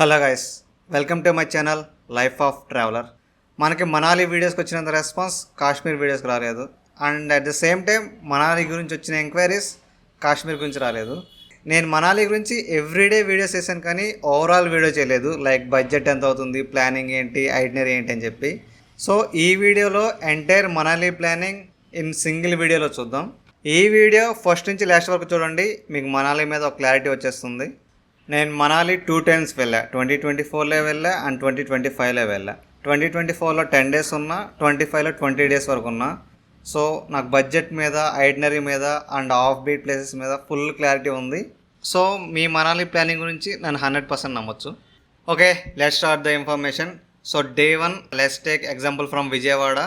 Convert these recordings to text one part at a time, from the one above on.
Hello guys welcome to my channel life of traveller. మనకి మనాలి వీడియోస్కి వచ్చినంత రెస్పాన్స్ కాశ్మీర్ వీడియోస్కి రాలేదు. And at the same time Manali గురించి వచ్చిన ఎంక్వైరీస్ కాశ్మీర్ గురించి రాలేదు. నేను మనాలి గురించి ఎవ్రీడే వీడియోస్ చేశాను కానీ ఓవరాల్ వీడియో చేయలేదు. లైక్ బడ్జెట్ ఎంత అవుతుంది ప్లానింగ్ ఏంటి ఐడినరీ ఏంటి అని చెప్పి. సో ఈ వీడియోలో entire Manali planning in single వీడియోలో చూద్దాం. ఈ వీడియో ఫస్ట్ నుంచి లాస్ట్ వరకు చూడండి. మీకు మనాలి మీద ఒక క్లారిటీ వచ్చేస్తుంది. నేను మనాలి టూ టైమ్స్ వెళ్ళా. ట్వంటీ ట్వంటీ ఫోర్లో వెళ్ళా అండ్ ట్వంటీ ట్వంటీ ఫైవ్లో వెళ్ళా. ట్వంటీ ట్వంటీ ఫోర్లో టెన్ డేస్ ఉన్నా ట్వంటీ ఫైవ్లో ట్వంటీ డేస్ వరకు ఉన్నా. సో నాకు బడ్జెట్ మీద ఐడినరీ మీద అండ్ ఆఫ్ బీట్ ప్లేసెస్ మీద ఫుల్ క్లారిటీ ఉంది. సో మీ మనాలి ప్లానింగ్ గురించి నేను హండ్రెడ్ పర్సెంట్ నమ్మొచ్చు. Okay let start the information so day one let's take example from Vijayawada.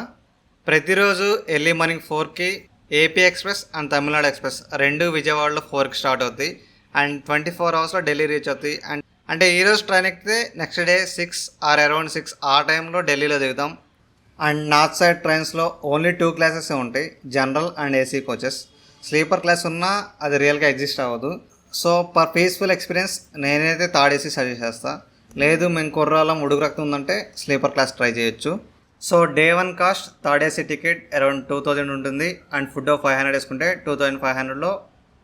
ప్రతిరోజు ఎర్లీ మార్నింగ్ ఫోర్కి AP express and Tamil Nadu express రెండు విజయవాడలో ఫోర్కి స్టార్ట్ అవుతాయి. అండ్ ట్వంటీ ఫోర్ అవర్స్లో ఢిల్లీ రీచ్ అవుతాయి అండ్ అంటే ఈరోజు ట్రైన్ ఎక్కితే next day six or around six ఆ టైంలో ఢిల్లీలో దిగుతాం. అండ్ నార్త్ సైడ్ ట్రైన్స్లో ఓన్లీ టూ క్లాసెస్ ఉంటాయి general and AC coaches sleeper class ఉన్నా అది రియల్గా ఎగ్జిస్ట్ అవ్వదు. సో పర్ పీస్ఫుల్ ఎక్స్పీరియన్స్ నేనైతే థర్డ్ ఏసీ సజెస్ట్ చేస్తాను లేదు మేము కుర్రాలం ఉడుకు రక్తం ఉందంటే స్లీపర్ క్లాస్ ట్రై చేయొచ్చు. So day one cost third AC ticket around two thousand ఉంటుంది. అండ్ ఫుడ్ ఫైవ్ హండ్రెడ్ వేసుకుంటే టూ థౌజండ్ ఫైవ్ హండ్రెడ్లో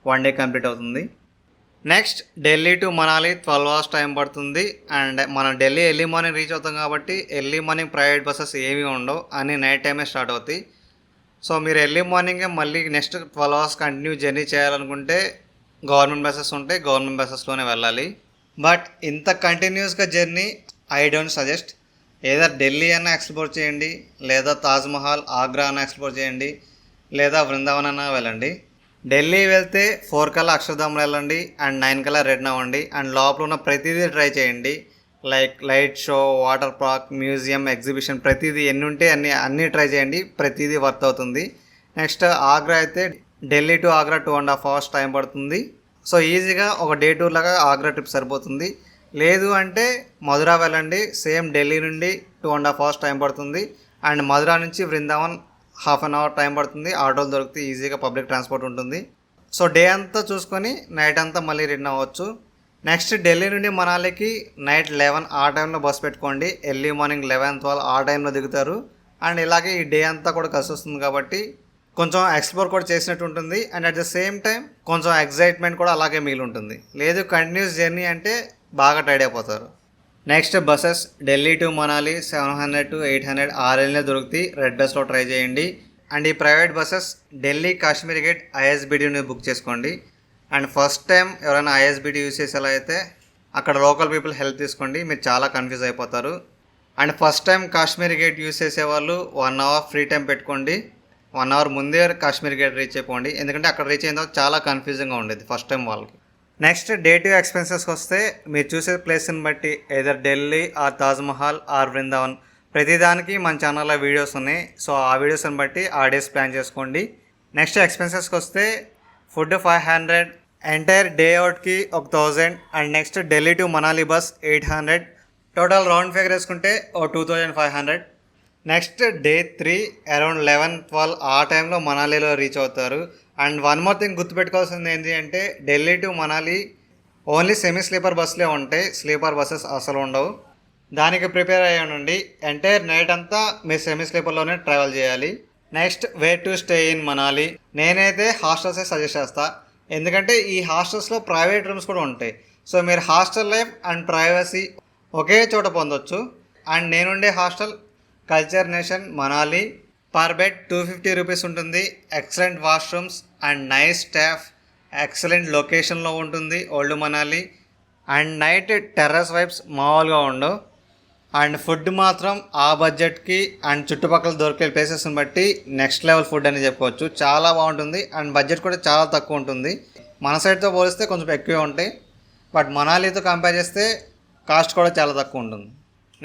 వన్ డే కంప్లీట్ అవుతుంది. Next Delhi to Manali twelve hours time పడుతుంది. అండ్ మనం Delhi early morning reach అవుతాం కాబట్టి early morning private buses ఏమీ ఉండవు. అన్ని నైట్ టైమే స్టార్ట్ అవుతాయి. సో మీరు ఎర్లీ మార్నింగే మళ్ళీ next twelve hours continue journey చేయాలనుకుంటే గవర్నమెంట్ బస్సెస్ ఉంటాయి గవర్నమెంట్ బస్సెస్లోనే వెళ్ళాలి. బట్ ఇంత కంటిన్యూస్గా జర్నీ ఐ డోంట్ సజెస్ట్ ఏదో ఢిల్లీ అన్న ఎక్స్ప్లోర్ చేయండి లేదా తాజ్మహల్ ఆగ్రా అన్న ఎక్స్ప్లోర్ చేయండి లేదా వృందావన్ అన్న వెళ్ళండి. ఢిల్లీ వెళ్తే ఫోర్ కల్లా అక్షరధామలు వెళ్ళండి అండ్ నైన్ కల్లా రెడ్ అవ్వండి అండ్ లోపల ఉన్న ప్రతిదీ ట్రై చేయండి. Like light show water park museum exhibition ప్రతిదీ ఎన్ని ఉంటే అన్ని అన్నీ ట్రై చేయండి. ప్రతిదీ వర్త్ అవుతుంది. నెక్స్ట్ ఆగ్రా అయితే Delhi to Agra two and half hours time పడుతుంది. సో ఈజీగా ఒక డే టూర్ లాగా ఆగ్రా ట్రిప్ సరిపోతుంది. లేదు అంటే మధుర వెళ్ళండి. సేమ్ ఢిల్లీ నుండి two and half hours time పడుతుంది. అండ్ మధుర నుంచి Vrindavan half an hour time పడుతుంది ఆటోలు దొరికితే ఈజీగా పబ్లిక్ ట్రాన్స్పోర్ట్ ఉంటుంది. సో డే అంతా చూసుకొని నైట్ అంతా మళ్ళీ రిటర్న్ అవ్వచ్చు. నెక్స్ట్ ఢిల్లీ నుండి మనాలికి నైట్ లెవెన్ ఆ టైంలో బస్ పెట్టుకోండి. ఎర్లీ మార్నింగ్ లెవెన్ ట్వెల్వ్ ఆ టైంలో దిగుతారు. అండ్ ఇలాగే ఈ డే అంతా కూడా కలిసి వస్తుంది కాబట్టి కొంచెం ఎక్స్ప్లోర్ కూడా చేసినట్టు ఉంటుంది. And at the same time కొంచెం ఎగ్జైట్మెంట్ కూడా అలాగే మిగిలి ఉంటుంది. లేదు కంటిన్యూస్ జర్నీ అంటే బాగా టైడ్ అయిపోతారు. Next buses Delhi to Manali seven hundred to eight hundred ఆర్ఎల్నే దొరుకుతాయి. రెడ్ బస్లో ట్రై చేయండి. అండ్ ఈ private buses Delhi Kashmir gate ఐఎస్బిడిని book చేసుకోండి. అండ్ ఫస్ట్ టైం ఎవరైనా ఐఎస్బిడి యూస్ చేసేలా అయితే అక్కడ లోకల్ పీపుల్ హెల్ప్ తీసుకోండి. మీరు చాలా కన్ఫ్యూజ్ అయిపోతారు. And first time Kashmir gate use చేసేవాళ్ళు వన్ అవర్ ఫ్రీ టైం పెట్టుకోండి. వన్ అవర్ ముందే కాశ్మీర్ గేట్ రీచ్ అయిపోండి. ఎందుకంటే అక్కడ రీచ్ అయిన తర్వాత చాలా కన్ఫ్యూజింగ్గా ఉండేది ఫస్ట్ టైం వాళ్ళకి. నెక్స్ట్ డే టు ఎక్స్పెన్సెస్కి వస్తే మీరు చూసే ప్లేస్ని బట్టి either Delhi or Taj Mahal or Vrindavan. ప్రతిదానికి మన ఛానల్లో వీడియోస్ ఉన్నాయి. సో ఆ వీడియోస్ని బట్టి ఆ డేస్ ప్లాన్ చేసుకోండి. నెక్స్ట్ ఎక్స్పెన్సెస్కి వస్తే food five hundred entire day అవుట్కి ఒక thousand and next Delhi to Manali bus eight hundred. Total round figure వేసుకుంటే ఓ two thousand five hundred. Next day three around eleven twelve ఆ టైంలో మనాలిలో రీచ్ అవుతారు. And one more thing గుర్తుపెట్టుకోవాల్సింది ఏంటి అంటే Delhi to Manali only semi sleeper బస్సులే ఉంటాయి. Sleeper buses అసలు ఉండవు. దానికి ప్రిపేర్ అయ్యి ఉండండి ఎంటైర్ నైట్ అంతా మీరు సెమీ స్లీపర్లోనే ట్రావెల్ చేయాలి. Next way to stay in Manali. నేనైతే హాస్టల్సే సజెస్ట్ చేస్తా. ఎందుకంటే ఈ హాస్టల్స్లో ప్రైవేట్ రూమ్స్ కూడా ఉంటాయి. సో మీరు హాస్టల్ లైఫ్ అండ్ ప్రైవసీ ఒకే చోట పొందొచ్చు. అండ్ నేనుండే hostel culture nation Manali. Per bed two fifty rupees ఉంటుంది. Excellent washrooms and nice staff excellent లొకేషన్లో ఉంటుంది old Manali. And night terrace vibes మామూలుగా ఉండవు. అండ్ ఫుడ్ మాత్రం ఆ బడ్జెట్కి అండ్ చుట్టుపక్కల దొరికే ప్లేసెస్ని బట్టి నెక్స్ట్ లెవెల్ ఫుడ్ అని చెప్పుకోవచ్చు. చాలా బాగుంటుంది. అండ్ బడ్జెట్ కూడా చాలా తక్కువ ఉంటుంది. మన సైడ్తో పోలిస్తే కొంచెం ఎక్కువే ఉంటాయి. బట్ మనాలితో కంపేర్ చేస్తే కాస్ట్ కూడా చాలా తక్కువ ఉంటుంది.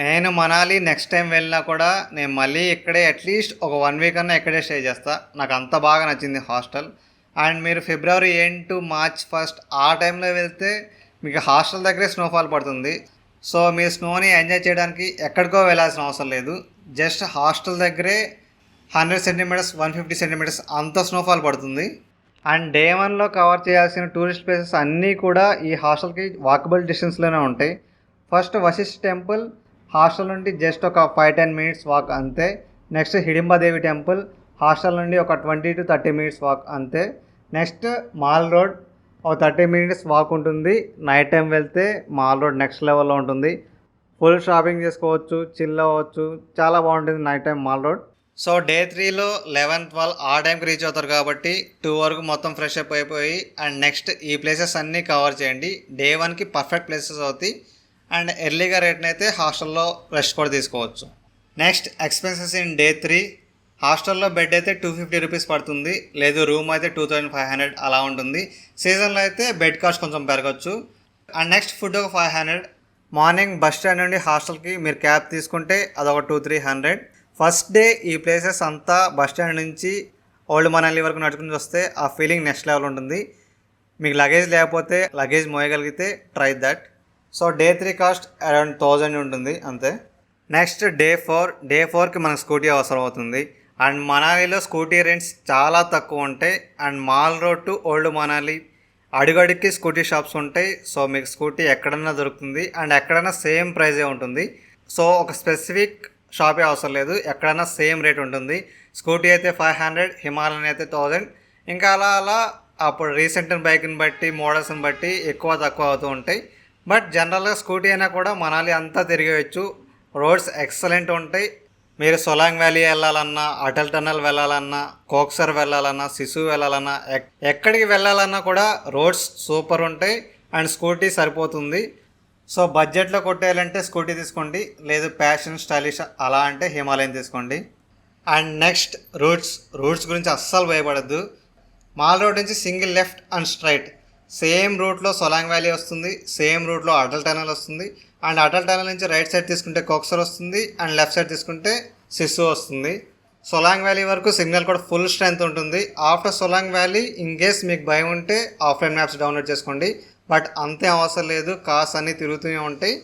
నేను మనాలి నెక్స్ట్ టైం వెళ్ళినా కూడా నేను మళ్ళీ ఇక్కడే అట్లీస్ట్ ఒక వన్ వీక్ అన్నా ఇక్కడే స్టే చేస్తా. నాకు అంత బాగా నచ్చింది హాస్టల్ అండ్ మీరు ఫిబ్రవరి ఏం టు మార్చ్ ఫస్ట్ ఆ టైంలో వెళ్తే మీకు హాస్టల్ దగ్గరే స్నోఫాల్ పడుతుంది. సో మీరు స్నోని ఎంజాయ్ చేయడానికి ఎక్కడికో వెళ్ళాల్సిన అవసరం లేదు. జస్ట్ హాస్టల్ దగ్గరే hundred centimetres one fifty centimetres అంత స్నోఫాల్ పడుతుంది. అండ్ డే వన్లో కవర్ చేయాల్సిన టూరిస్ట్ ప్లేసెస్ అన్నీ కూడా ఈ హాస్టల్కి వాకబుల్ డిస్టెన్స్లోనే ఉంటాయి. ఫస్ట్ వశిష్ఠ టెంపుల్ హాస్టల్ నుండి జస్ట్ ఒక ఫైవ్ టెన్ మినిట్స్ వాక్ అంతే. నెక్స్ట్ హిడింబాదేవి టెంపుల్ హాస్టల్ నుండి ఒక twenty to thirty minutes walk అంతే. నెక్స్ట్ మాల్ రోడ్ ఒక థర్టీ మినిట్స్ వాక్ ఉంటుంది. నైట్ టైం వెళ్తే మాల్ రోడ్ నెక్స్ట్ లెవెల్లో ఉంటుంది. ఫుల్ షాపింగ్ చేసుకోవచ్చు చిల్ అవ్వచ్చు చాలా బాగుంటుంది night time mall road. So day త్రీలో లెవెన్ ట్వెల్వ్ ఆ టైంకి రీచ్ అవుతారు కాబట్టి టూ వరకు మొత్తం ఫ్రెష్ అప్ అయిపోయి అండ్ నెక్స్ట్ ఈ ప్లేసెస్ అన్నీ కవర్ చేయండి. డే వన్కి పర్ఫెక్ట్ ప్లేసెస్ అవుతాయి. అండ్ ఎర్లీగా రేట్ని అయితే హాస్టల్లో రెస్ట్ కూడా తీసుకోవచ్చు. Next expenses in day three. హాస్టల్లో బెడ్ అయితే టూ ఫిఫ్టీ రూపీస్ పడుతుంది. లేదు రూమ్ అయితే టూ థౌజండ్ ఫైవ్ హండ్రెడ్ అలా ఉంటుంది. సీజన్లో అయితే బెడ్ కాస్ట్ కొంచెం పెరగచ్చు. అండ్ నెక్స్ట్ ఫుడ్ ఒక five hundred. Morning bus stand నుండి హాస్టల్కి మీరు క్యాబ్ తీసుకుంటే అదొక two three hundred. First day ఈ ప్లేసెస్ అంతా బస్ స్టాండ్ నుంచి ఓల్డ్ మనాలి వరకు నడుచుకుని వస్తే ఆ ఫీలింగ్ నెక్స్ట్ లెవెల్ ఉంటుంది. మీకు లగేజ్ లేకపోతే luggage మోయగలిగితే try that. So day three cost around thousand ఉంటుంది అంతే. నెక్స్ట్ డే ఫోర్ డే ఫోర్కి మనకు స్కూటీ అవసరం అవుతుంది. అండ్ మనాలిలో స్కూటీ రెంట్స్ చాలా తక్కువ ఉంటాయి. And mall road to old Manali అడుగడుక్కి scooty shops ఉంటాయి. సో మీకు స్కూటీ ఎక్కడన్నా దొరుకుతుంది. అండ్ ఎక్కడైనా సేమ్ ప్రైజే ఉంటుంది. సో ఒక స్పెసిఫిక్ షాపే అవసరం లేదు. ఎక్కడైనా సేమ్ రేట్ ఉంటుంది. స్కూటీ అయితే ఫైవ్ హండ్రెడ్ హిమాలయన్ అయితే థౌజండ్. ఇంకా అలా అలా అప్పుడు రీసెంట్ బైక్ని బట్టి మోడల్స్ని బట్టి ఎక్కువ తక్కువ అవుతూ ఉంటాయి. బట్ జనరల్గా స్కూటీ అయినా కూడా మనాలి అంతా తిరగవచ్చు రోడ్స్ ఎక్సలెంట్ ఉంటాయి. మీరు సొలాంగ్ వ్యాలీ వెళ్ళాలన్నా అటల్ టన్నల్ వెళ్ళాలన్నా కోక్సర్ వెళ్ళాలన్నా శిశు వెళ్ళాలన్నా ఎక్- ఎక్కడికి వెళ్ళాలన్నా కూడా రోడ్స్ సూపర్ ఉంటాయి అండ్ స్కూటీ సరిపోతుంది. సో బడ్జెట్లో కొట్టేయాలంటే స్కూటీ తీసుకోండి. లేదు ప్యాషన్ స్టైలిష్ అలా అంటే హిమాలయన్ తీసుకోండి. అండ్ నెక్స్ట్ రూట్స్ రూట్స్ గురించి అస్సలు భయపడద్దు. మాల్ రోడ్ నుంచి single left and straight. Same రూట్లో సొలాంగ్ వ్యాలీ వస్తుంది సేమ్ రూట్లో అటల్ టనల్ వస్తుంది. అండ్ అటల్ టనల్ నుంచి రైట్ సైడ్ తీసుకుంటే కోక్సర్ వస్తుంది అండ్ లెఫ్ట్ సైడ్ తీసుకుంటే సిస్సు వస్తుంది. సొలాంగ్ వ్యాలీ వరకు సిగ్నల్ కూడా ఫుల్ స్ట్రెంత్ ఉంటుంది. After Solang valley in case మీకు భయం ఉంటే ఆఫ్లైన్ మ్యాప్స్ డౌన్లోడ్ చేసుకోండి. బట్ అంతే అవసరం లేదు కాస్ అన్నీ తిరుగుతూనే ఉంటాయి.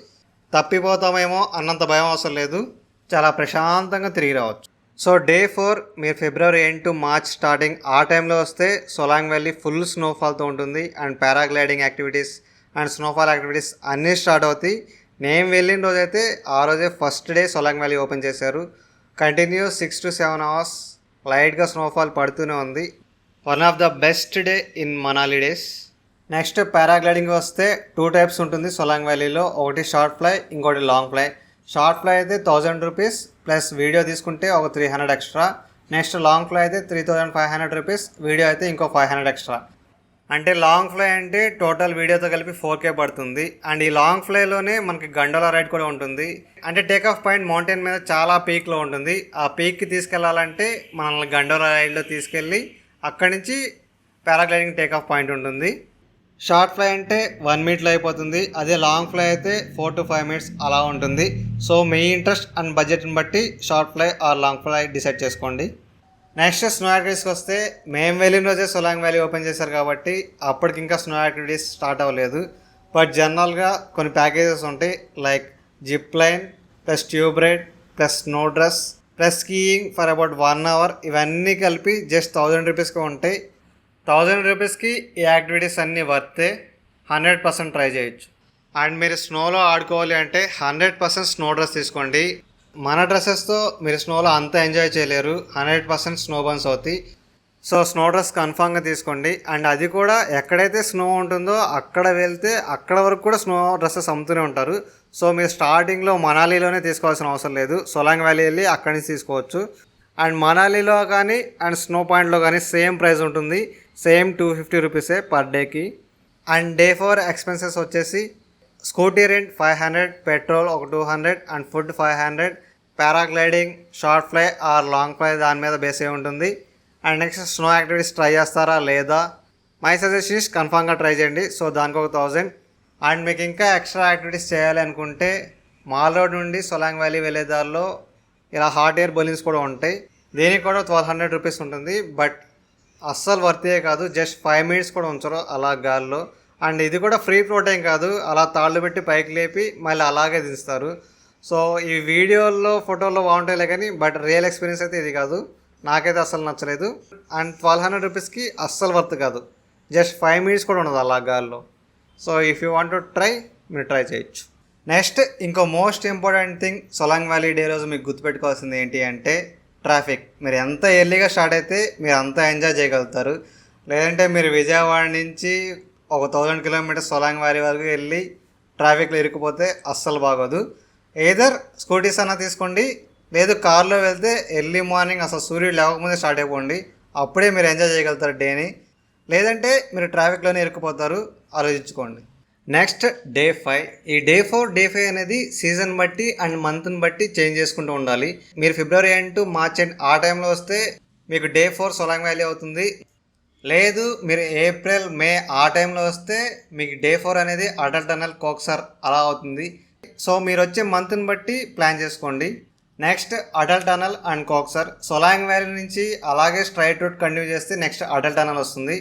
తప్పిపోతామేమో అన్నంత భయం అవసరం లేదు. చాలా ప్రశాంతంగా తిరిగి రావచ్చు. సో డే ఫోర్ మీరు February end to March starting ఆ టైంలో వస్తే సొలాంగ్ వ్యాలీ ఫుల్ స్నోఫాల్తో ఉంటుంది and paragliding activities and snowfall activities అన్నీ స్టార్ట్ అవుతాయి. నేను వెళ్ళిన రోజైతే ఆ రోజే first day Solang valley open చేశారు. Continue six to seven hours లైట్గా స్నోఫాల్ పడుతూనే ఉంది. One of the best day in Manali days. Next paragliding వస్తే టూ టైప్స్ ఉంటుంది సొలాంగ్ వ్యాలీలో. ఒకటి షార్ట్ ఫ్లై ఇంకోటి లాంగ్ ఫ్లై. షార్ట్ ఫ్లై అయితే థౌజండ్ రూపీస్ ప్లస్ వీడియో తీసుకుంటే ఒక three hundred extra next long fly అయితే three thousand five hundred rupees video అయితే ఇంకో ఫైవ్ హండ్రెడ్ ఎక్స్ట్రా అంటే లాంగ్ ఫ్లై అంటే టోటల్ వీడియోతో కలిపి ఫోర్ కే పడుతుంది. అండ్ ఈ లాంగ్ ఫ్లైలోనే మనకి గండోలా రైడ్ కూడా ఉంటుంది. అంటే టేక్ ఆఫ్ పాయింట్ మౌంటైన్ మీద చాలా పీక్లో ఉంటుంది. ఆ పీక్కి తీసుకెళ్ళాలంటే మనల్ని గండోలా రైడ్లో తీసుకెళ్ళి అక్కడి నుంచి పారాగ్లైడింగ్ టేక్ ఆఫ్ పాయింట్ ఉంటుంది. షార్ట్ ఫ్లై అంటే వన్ మినిట్లో అయిపోతుంది. అదే లాంగ్ ఫ్లై అయితే ఫోర్ టు ఫైవ్ మినిట్స్ అలా ఉంటుంది. సో మీ ఇంట్రెస్ట్ అండ్ బడ్జెట్ని బట్టి short fly or long fly decide చేసుకోండి. నెక్స్ట్ స్నో యాక్టివిటీస్కి వస్తే మేము వెళ్ళిన రోజే సొలాంగ్ వ్యాలీ ఓపెన్ చేశారు కాబట్టి అప్పటికి ఇంకా స్నో యాక్టివిటీస్ స్టార్ట్ అవ్వలేదు. బట్ జనరల్గా కొన్ని ప్యాకేజెస్ ఉంటాయి. Like zip line plus tube ride plus snow dress plus skiing for about one hour ఇవన్నీ కలిపి జస్ట్ థౌజండ్ రూపీస్గా ఉంటాయి. థౌజండ్ రూపీస్కి ఈ యాక్టివిటీస్ అన్నీ వర్తే హండ్రెడ్ పర్సెంట్ ట్రై చేయొచ్చు. అండ్ మీరు స్నోలో ఆడుకోవాలి అంటే హండ్రెడ్ పర్సెంట్ స్నో డ్రెస్ తీసుకోండి. మన డ్రెస్సెస్తో మీరు స్నోలో అంత ఎంజాయ్ చేయలేరు. హండ్రెడ్ పర్సెంట్ స్నో బన్స్ అవుతాయి. సో స్నో డ్రెస్ కన్ఫామ్గా తీసుకోండి. అండ్ అది కూడా ఎక్కడైతే స్నో ఉంటుందో అక్కడ వెళ్తే అక్కడ వరకు కూడా స్నో డ్రెస్సెస్ అమ్ముతూనే ఉంటారు. సో మీరు స్టార్టింగ్లో మనాలిలోనే తీసుకోవాల్సిన అవసరం లేదు. సొలాంగ్ వ్యాలీ వెళ్ళి అక్కడి నుంచి తీసుకోవచ్చు. అండ్ మనాలిలో కానీ అండ్ స్నో పాయింట్లో కానీ సేమ్ ప్రైస్ ఉంటుంది. సేమ్ టూ ఫిఫ్టీ రూపీసే పర్ డేకి. అండ్ డే ఫోర్ ఎక్స్పెన్సెస్ వచ్చేసి scooty rent five hundred petrol ఒక two hundred and food five hundred. Paragliding short fly or long fly దాని మీద బేస్ అయి ఉంటుంది. And next snow activities try చేస్తారా లేదా? మై సజెషన్స్ కన్ఫామ్గా ట్రై చేయండి. సో దానికి ఒక థౌజండ్. అండ్ మీకు ఇంకా ఎక్స్ట్రా యాక్టివిటీస్ చేయాలి అనుకుంటే మాల్ రోడ్ నుండి సొలాంగ్ వ్యాలీ వెళ్ళే దారిలో ఇలా హాట్ ఎయిర్ బలూన్స్ కూడా ఉంటాయి. దీనికి కూడా ట్వెల్వ్ హండ్రెడ్ రూపీస్ ఉంటుంది. బట్ అస్సలు వర్తే కాదు. జస్ట్ ఫైవ్ మినిట్స్ కూడా ఉంచరు అలా గాల్లో. అండ్ ఇది కూడా ఫ్రీ ఫ్లోట్ ఏం కాదు. అలా తాళ్ళు పెట్టి పైకి లేపి మళ్ళీ అలాగే దించుతారు. సో ఈ వీడియోల్లో ఫోటోల్లో బాగుంటాయిలే కానీ బట్ రియల్ ఎక్స్పీరియన్స్ అయితే ఇది కాదు. నాకైతే అస్సలు నచ్చలేదు. అండ్ ట్వెల్వ్ హండ్రెడ్ రూపీస్కి అస్సలు వర్త్ కాదు. జస్ట్ ఫైవ్ మినిట్స్ కూడా ఉండదు అలా గాల్లో. So if you want to try మీరు ట్రై చేయొచ్చు. నెక్స్ట్ ఇంకో most important thing Solang valley day రోజు మీకు గుర్తుపెట్టుకోవాల్సింది ఏంటి అంటే ట్రాఫిక్. మీరు ఎంత ఎర్లీగా స్టార్ట్ అయితే మీరు అంత ఎంజాయ్ చేయగలుగుతారు. లేదంటే మీరు విజయవాడ నుంచి ఒక థౌజండ్ కిలోమీటర్స్ సొలాంగ్ వ్యాలీ వరకు వెళ్ళి ట్రాఫిక్లో ఇరుక్కుపోతే అస్సలు బాగోదు. ఏదర్ స్కూటీస్ అన్నా తీసుకోండి. లేదు కార్లో వెళ్తే ఎర్లీ మార్నింగ్ అసలు సూర్యుడు లేవకముందే స్టార్ట్ అయిపోండి. అప్పుడే మీరు ఎంజాయ్ చేయగలుగుతారు డేని లేదంటే మీరు ట్రాఫిక్లోనే ఇరుక్కుపోతారు. ఆలోచించుకోండి. Next day five. ఈ డే ఫోర్ డే ఫైవ్ అనేది సీజన్ బట్టి అండ్ మంత్ని బట్టి చేంజ్ చేసుకుంటూ ఉండాలి. మీరు February end to March end ఆ టైంలో వస్తే మీకు డే ఫోర్ సొలాంగ్ వ్యాలీ అవుతుంది. లేదు మీరు ఏప్రిల్ మే ఆ టైంలో వస్తే మీకు డే ఫోర్ అనేది అటల్ టనల్ కోక్సర్ అలా అవుతుంది. సో మీరు వచ్చే మంత్ని బట్టి ప్లాన్ చేసుకోండి. Next Atal tunnel and Koksar. Solang valley నుంచి అలాగే స్ట్రైట్ రూట్ కంటిన్యూ చేస్తే నెక్స్ట్ అటల్ టనల్ వస్తుంది.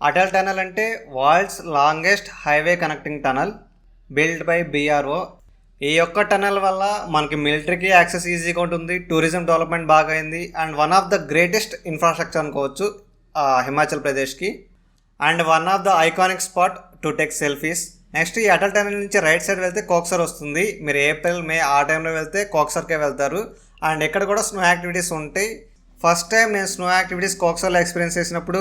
అటల్ టనల్ అంటే world's longest highway connecting tunnel build by BRO. ఈ యొక్క టనల్ వల్ల మనకి మిలిటరీకి యాక్సెస్ ఈజీగా ఉంటుంది టూరిజం డెవలప్మెంట్ బాగా అయింది and one of the greatest infrastructure అనుకోవచ్చు Himachal ప్రదేశ్కి. And one of the iconic spot to take selfies. Next ఈ అటల్ టనల్ నుంచి రైట్ సైడ్ వెళ్తే కోక్సర్ వస్తుంది. మీరు ఏప్రిల్ మే ఆ టైంలో వెళ్తే కోక్సర్కే వెళ్తారు. అండ్ ఇక్కడ కూడా స్నో యాక్టివిటీస్ ఉంటాయి. ఫస్ట్ టైం నేను స్నో యాక్టివిటీస్ కోక్సర్లో ఎక్స్పీరియన్స్ చేసినప్పుడు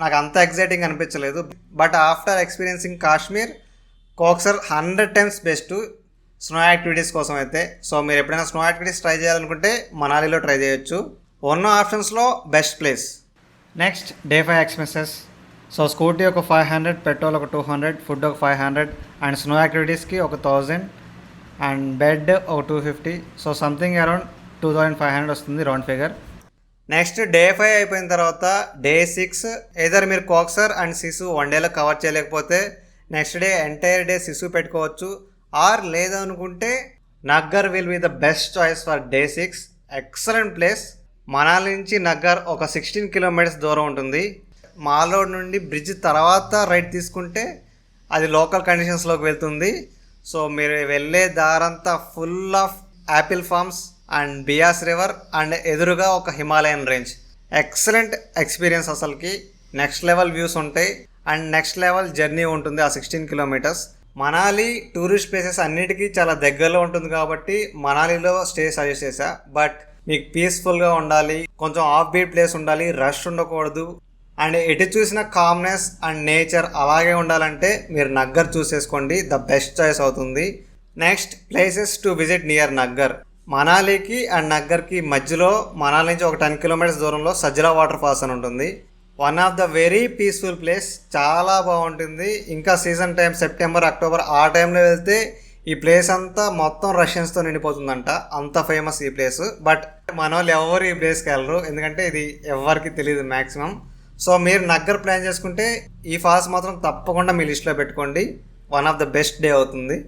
నాకు అంత ఎగ్జైటింగ్ అనిపించలేదు. But after experiencing Kashmir Koksar hundred times best snow activities కోసం అయితే. సో మీరు ఎప్పుడైనా స్నో యాక్టివిటీస్ ట్రై చేయాలనుకుంటే మనాలిలో ట్రై చేయొచ్చు. వన్ ఆప్షన్స్లో best place next day five expenses so scooty ఒక ఫైవ్ హండ్రెడ్ పెట్రోల్ ఒక టూ హండ్రెడ్ ఫుడ్ ఒక ఫైవ్ హండ్రెడ్ అండ్ స్నో యాక్టివిటీస్కి ఒక థౌజండ్ అండ్ బెడ్ ఒక two fifty so something around two thousand five hundred వస్తుంది round figure next day five అయిపోయిన తర్వాత day six either మీరు కోక్సర్ అండ్ సిసు వన్ డేలో కవర్ చేయలేకపోతే next day entire day Sissu పెట్టుకోవచ్చు. ఆర్ లేదనుకుంటే Naggar will be the best choice for day six. Excellent place. Manali నుంచి నగ్గర్ ఒక సిక్స్టీన్ కిలోమీటర్స్ దూరం ఉంటుంది. మాల్ రోడ్ నుండి బ్రిడ్జ్ తర్వాత రైట్ తీసుకుంటే అది లోకల్ కండిషన్స్లోకి వెళ్తుంది. సో మీరు వెళ్ళే దారంతా full of apple farms and Beas river and ఎదురుగా ఒక హిమాలయన్ రేంజ్. ఎక్సలెంట్ ఎక్స్పీరియన్స్ అసలుకి. నెక్స్ట్ లెవెల్ వ్యూస్ ఉంటాయి. అండ్ నెక్స్ట్ లెవెల్ జర్నీ ఉంటుంది ఆ sixteen kilometres Manali tourist places అన్నిటికీ చాలా దగ్గరలో ఉంటుంది కాబట్టి మనాలిలో స్టే సజెస్ట్ చేశా. బట్ మీకు పీస్ఫుల్గా ఉండాలి కొంచెం ఆఫ్ బీట్ ప్లేస్ ఉండాలి రష్ ఉండకూడదు. అండ్ ఎటు చూసిన కామ్నెస్ అండ్ నేచర్ అలాగే ఉండాలంటే మీరు నగ్గర్ చూసేసుకోండి. ద బెస్ట్ చాయిస్ అవుతుంది. Next places to visit near Naggar. మనాలికి and నగ్గర్కి మధ్యలో మనాలి నుంచి ఒక టెన్ కిలోమీటర్స్ దూరంలో సజ్జల వాటర్ ఫాల్స్ అని ఉంటుంది. One of the very peaceful place చాలా బాగుంటుంది. ఇంకా సీజన్ టైం సెప్టెంబర్ అక్టోబర్ ఆ టైంలో వెళ్తే ఈ ప్లేస్ అంతా మొత్తం రష్యన్స్తో నిండిపోతుందంట. అంత ఫేమస్ ఈ ప్లేస్. బట్ మన వాళ్ళు ఎవరు ఈ ప్లేస్కి వెళ్ళరు. ఎందుకంటే ఇది ఎవరికి తెలియదు మ్యాక్సిమం సో మీరు నగ్గర్ ప్లాన్ చేసుకుంటే ఈ ఫాల్స్ మాత్రం తప్పకుండా మీ లిస్ట్లో పెట్టుకోండి. One of the best day అవుతుంది.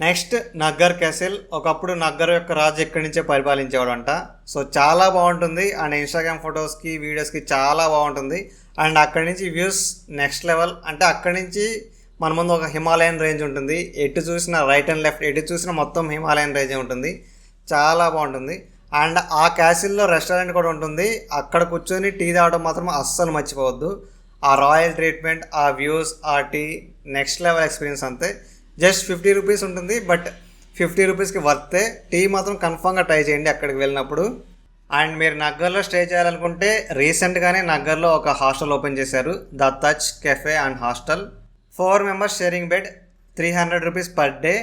Next Naggar castle. ఒకప్పుడు నగ్గర్ యొక్క రాజు ఎక్కడి నుంచే పరిపాలించేవాడంట. సో చాలా బాగుంటుంది. అండ్ ఇన్స్టాగ్రామ్ ఫొటోస్కి వీడియోస్కి చాలా బాగుంటుంది. అండ్ అక్కడి నుంచి వ్యూస్ నెక్స్ట్ లెవెల్ అంటే అక్కడి నుంచి మన ముందు ఒక హిమాలయన్ రేంజ్ ఉంటుంది. ఎటు చూసినా రైట్ అండ్ లెఫ్ట్ ఎటు చూసినా మొత్తం హిమాలయన్ రేంజ్ ఉంటుంది. చాలా బాగుంటుంది. అండ్ ఆ క్యాసిల్లో రెస్టారెంట్ కూడా ఉంటుంది. అక్కడ కూర్చొని టీ తాగడం మాత్రం అస్సలు మర్చిపోవద్దు. ఆ రాయల్ ట్రీట్మెంట్ ఆ వ్యూస్ ఆ టీ నెక్స్ట్ లెవెల్ ఎక్స్పీరియన్స్ అంతే. జస్ట్ ఫిఫ్టీ రూపీస్ ఉంటుంది బట్ ఫిఫ్టీ రూపీస్కి వర్తే టీ మాత్రం కన్ఫామ్గా ట్రై చేయండి అక్కడికి వెళ్ళినప్పుడు. అండ్ మీరు నగ్గర్లో స్టే చేయాలనుకుంటే రీసెంట్గానే నగ్గర్లో ఒక హాస్టల్ ఓపెన్ చేశారు the touch cafe and hostel. Four members sharing bed three hundred rupees per day.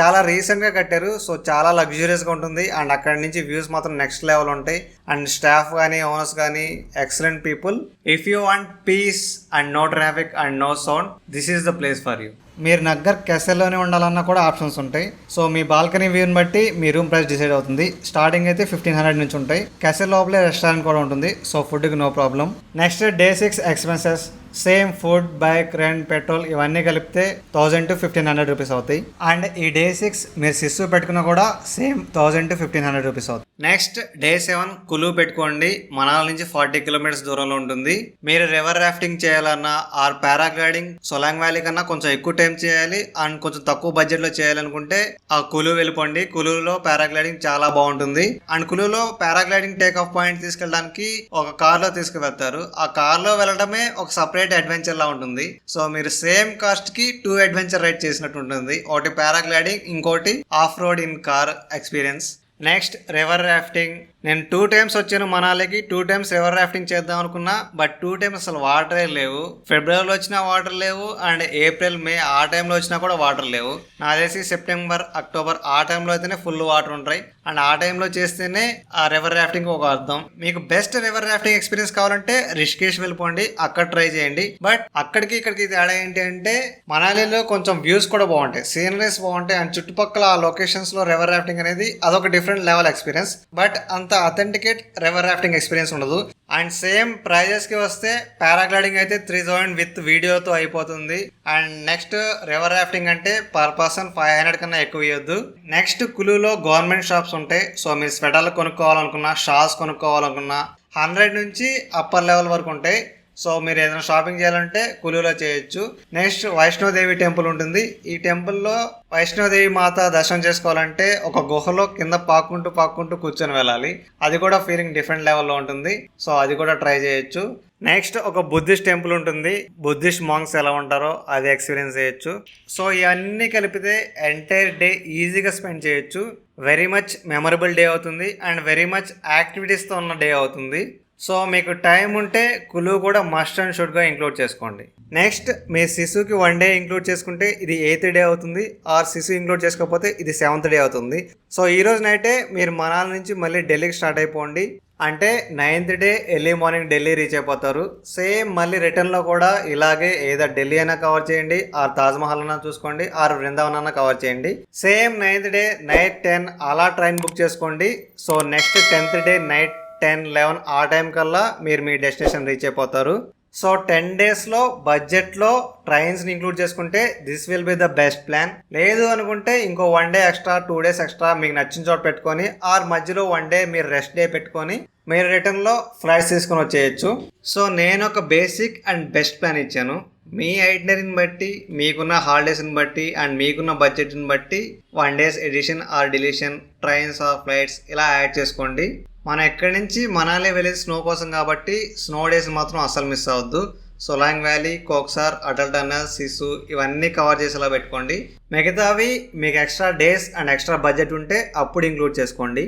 చాలా రీసెంట్గా కట్టారు సో చాలా లగ్జూరియస్గా ఉంటుంది. అండ్ అక్కడ నుంచి వ్యూస్ మాత్రం నెక్స్ట్ లెవెల్ ఉంటాయి. అండ్ స్టాఫ్ కానీ ఓనర్స్ కానీ excellent people. If you want peace and no traffic and no sound this is the place for you. మీరు నగ్గర్ కెసెల్లోనే ఉండాలన్నా కూడా ఆప్షన్స్ ఉంటాయి. సో మీ బాల్కనీ వ్యూని బట్టి మీ రూమ్ ప్రైస్ డిసైడ్ అవుతుంది. స్టార్టింగ్ అయితే ఫిఫ్టీన్ హండ్రెడ్ నుంచి ఉంటాయి. కెసెల్ లోపలే రెస్టారెంట్ కూడా ఉంటుంది. సో ఫుడ్కి no problem. Next day six expenses. Same food bike rent petrol ఇవన్నీ కలిపితే thousand to fifteen hundred rupees అవుతాయి. అండ్ ఈ డే సిక్స్ మీరు సిస్సు పెట్టుకున్నా కూడా same thousand to fifteen hundred rupees అవుతుంది నెక్స్ట్ డే సెవెన్ కులు పెట్టుకోండి. మనాల నుంచి ఫార్టీ కిలోమీటర్స్ దూరంలో ఉంటుంది. మీరు రివర్ రాఫ్టింగ్ చేయాలన్నా ఆర్ పారాగ్లైడింగ్ సొలాంగ్ వ్యాలీ కన్నా కొంచెం ఎక్కువ టైం చేయాలి. అండ్ కొంచెం తక్కువ బడ్జెట్లో చేయాలనుకుంటే ఆ కులు వెళ్ళిపోండి. కులులో పారాగ్లైడింగ్ చాలా బాగుంటుంది. అండ్ కులులో పారాగ్లైడింగ్ టేక్ ఆఫ్ పాయింట్ తీసుకెళ్ళడానికి ఒక కార్లో తీసుకువెళ్తారు. ఆ కార్లో వెళ్ళడమే ఒక సపరేట్ సపరేట్ అడ్వెంచర్ లా ఉంటుంది. సో మీరు సేమ్ కాస్ట్కి టూ అడ్వెంచర్ రైడ్ చేసినట్టు ఉంటుంది. ఒకటి పారాగ్లైడింగ్ ఇంకోటి off road in car experience next river rafting నేను టూ టైమ్స్ వచ్చాను మనాలికి టూ టైమ్స్ రివర్ రాఫ్టింగ్ చేద్దాం అనుకున్నా బట్ టూ టైమ్స్ అసలు వాటరే లేవు. ఫిబ్రవరిలో వచ్చినా వాటర్ లేవు అండ్ ఏప్రిల్ మే ఆ టైంలో వచ్చినా కూడా వాటర్ లేవు. నా తెలిసి సెప్టెంబర్ అక్టోబర్ ఆ టైంలో అయితేనే ఫుల్ వాటర్ ఉంటాయి. అండ్ ఆ టైంలో చేస్తేనే ఆ రివర్ రాఫ్టింగ్ ఒక అర్థం. మీకు బెస్ట్ రివర్ రాఫ్టింగ్ ఎక్స్పీరియన్స్ కావాలంటే రిషికేష్ వెళ్ళిపోండి అక్కడ ట్రై చేయండి. బట్ అక్కడికి ఇక్కడికి తేడా ఏంటి అంటే మనాలిలో కొంచెం వ్యూస్ కూడా బాగుంటాయి. సీనరీస్ బాగుంటాయి అండ్ చుట్టుపక్కల ఆ లొకేషన్స్లో రివర్ రాఫ్టింగ్ అనేది అదొక డిఫరెంట్ లెవెల్ ఎక్స్పీరియన్స్ బట్ అంత అథెంటికేట్ రివర్ రాఫ్టింగ్ ఎక్స్పీరియన్స్ ఉండదు. అండ్ సేమ్ ప్రైజెస్కి వస్తే పారాగ్లైడింగ్ అయితే త్రీ థౌసండ్ విత్ వీడియోతో అయిపోతుంది. అండ్ నెక్స్ట్ రివర్ రాఫ్టింగ్ అంటే పర్ పర్సన్ ఫైవ్ హండ్రెడ్ కన్నా ఎక్కువ ఇవ్వద్దు నెక్స్ట్ కులులో గవర్నమెంట్ షాప్స్ ఉంటాయి సో మీరు స్వెటర్లు కొనుక్కోవాలనుకున్నా షాల్స్ కొనుక్కోవాలనుకున్నా హండ్రెడ్ నుంచి అప్పర్ లెవెల్ వరకు ఉంటాయి. సో మీరు ఏదైనా షాపింగ్ చేయాలంటే కులులో చేయొచ్చు. నెక్స్ట్ వైష్ణోదేవి టెంపుల్ ఉంటుంది. ఈ టెంపుల్లో వైష్ణోదేవి మాత దర్శనం చేసుకోవాలంటే ఒక గుహలో కింద పాక్కుంటూ పాక్కుంటూ కూర్చొని వెళ్ళాలి. అది కూడా ఫీలింగ్ డిఫరెంట్ లెవెల్లో ఉంటుంది. సో అది కూడా ట్రై చేయొచ్చు. నెక్స్ట్ ఒక బుద్ధిస్ట్ టెంపుల్ ఉంటుంది. బుద్ధిస్ట్ మాంగ్స్ ఎలా ఉంటారో అది ఎక్స్పీరియన్స్ చేయొచ్చు. సో ఇవన్నీ కలిపితే ఎంటైర్ డే ఈజీగా స్పెండ్ చేయొచ్చు. వెరీ మచ్ మెమరబుల్ డే అవుతుంది. అండ్ వెరీ మచ్ యాక్టివిటీస్తో ఉన్న డే అవుతుంది. సో మీకు టైం ఉంటే కులు కూడా మస్ట్ అండ్ షుడ్గా ఇంక్లూడ్ చేసుకోండి. నెక్స్ట్ మీ శిశువుకి వన్ డే ఇంక్లూడ్ చేసుకుంటే ఇది ఎయిత్ డే అవుతుంది. ఆర్ శిశువు ఇంక్లూడ్ చేసుకోకపోతే ఇది సెవెంత్ డే అవుతుంది. సో ఈ రోజు నైటే మీరు మనాల నుంచి మళ్ళీ ఢిల్లీకి స్టార్ట్ అయిపోండి. అంటే ninth day early morning Delhi reach అయిపోతారు. సేమ్ మళ్ళీ రిటర్న్లో కూడా ఇలాగే ఏదో ఢిల్లీ అయినా కవర్ చేయండి ఆర్ తాజ్మహల్ అయినా చూసుకోండి ఆర్ బృందావన్ అయినా కవర్ చేయండి. Same ninth day night ten అలా ట్రైన్ బుక్ చేసుకోండి. So next tenth day night ten eleven ఆ టైం కల్లా మీరు మీ డెస్టినేషన్ రీచ్ అయిపోతారు. సో టెన్ డేస్లో బడ్జెట్లో ట్రైన్స్ని ఇంక్లూడ్ చేసుకుంటే this will be the best plan. లేదు అనుకుంటే ఇంకో one day extra two days extra మీకు నచ్చిన చోట పెట్టుకొని ఆర్ మధ్యలో వన్ డే మీరు రెస్ట్ డే పెట్టుకొని మీరు రిటర్న్లో ఫ్లైట్స్ తీసుకొని వచ్చేయచ్చు. సో నేను ఒక బేసిక్ అండ్ బెస్ట్ ప్లాన్ ఇచ్చాను. మీ ఐటనరీని బట్టి మీకున్న హాలిడేస్ని బట్టి అండ్ మీకున్న బడ్జెట్ని బట్టి one days addition or deletion trains or flights ఇలా యాడ్ చేసుకోండి. మనం ఎక్కడి నుంచి మనాలి వెళ్ళేది స్నో కోసం కాబట్టి స్నో డేస్ మాత్రం అస్సలు మిస్ అవ్వద్దు. సొలాంగ్ వ్యాలీ కోక్సార్ అటల్ టన్నల్ సిసు ఇవన్నీ కవర్ చేసేలా పెట్టుకోండి. మిగతావి మీకు extra days and extra budget ఉంటే అప్పుడు ఇంక్లూడ్ చేసుకోండి.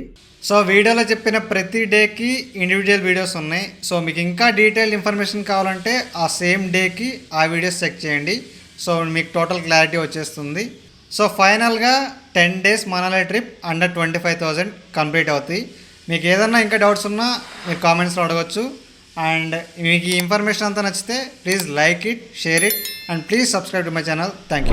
సో వీడియోలో చెప్పిన ప్రతి డేకి ఇండివిజువల్ వీడియోస్ ఉన్నాయి. సో మీకు ఇంకా డీటెయిల్ ఇన్ఫర్మేషన్ కావాలంటే ఆ సేమ్ డేకి ఆ వీడియోస్ చెక్ చేయండి. సో మీకు టోటల్ క్లారిటీ వచ్చేస్తుంది. సో ఫైనల్గా ten days Manali trip under twenty five thousand complete అవుతాయి. మీకు ఏదన్నా ఇంకా డౌట్స్ ఉన్నా మీరు కామెంట్స్లో అడగచ్చు. అండ్ మీకు ఈ ఇన్ఫర్మేషన్ అంతా నచ్చితే please like it share it and please subscribe to my channel thank you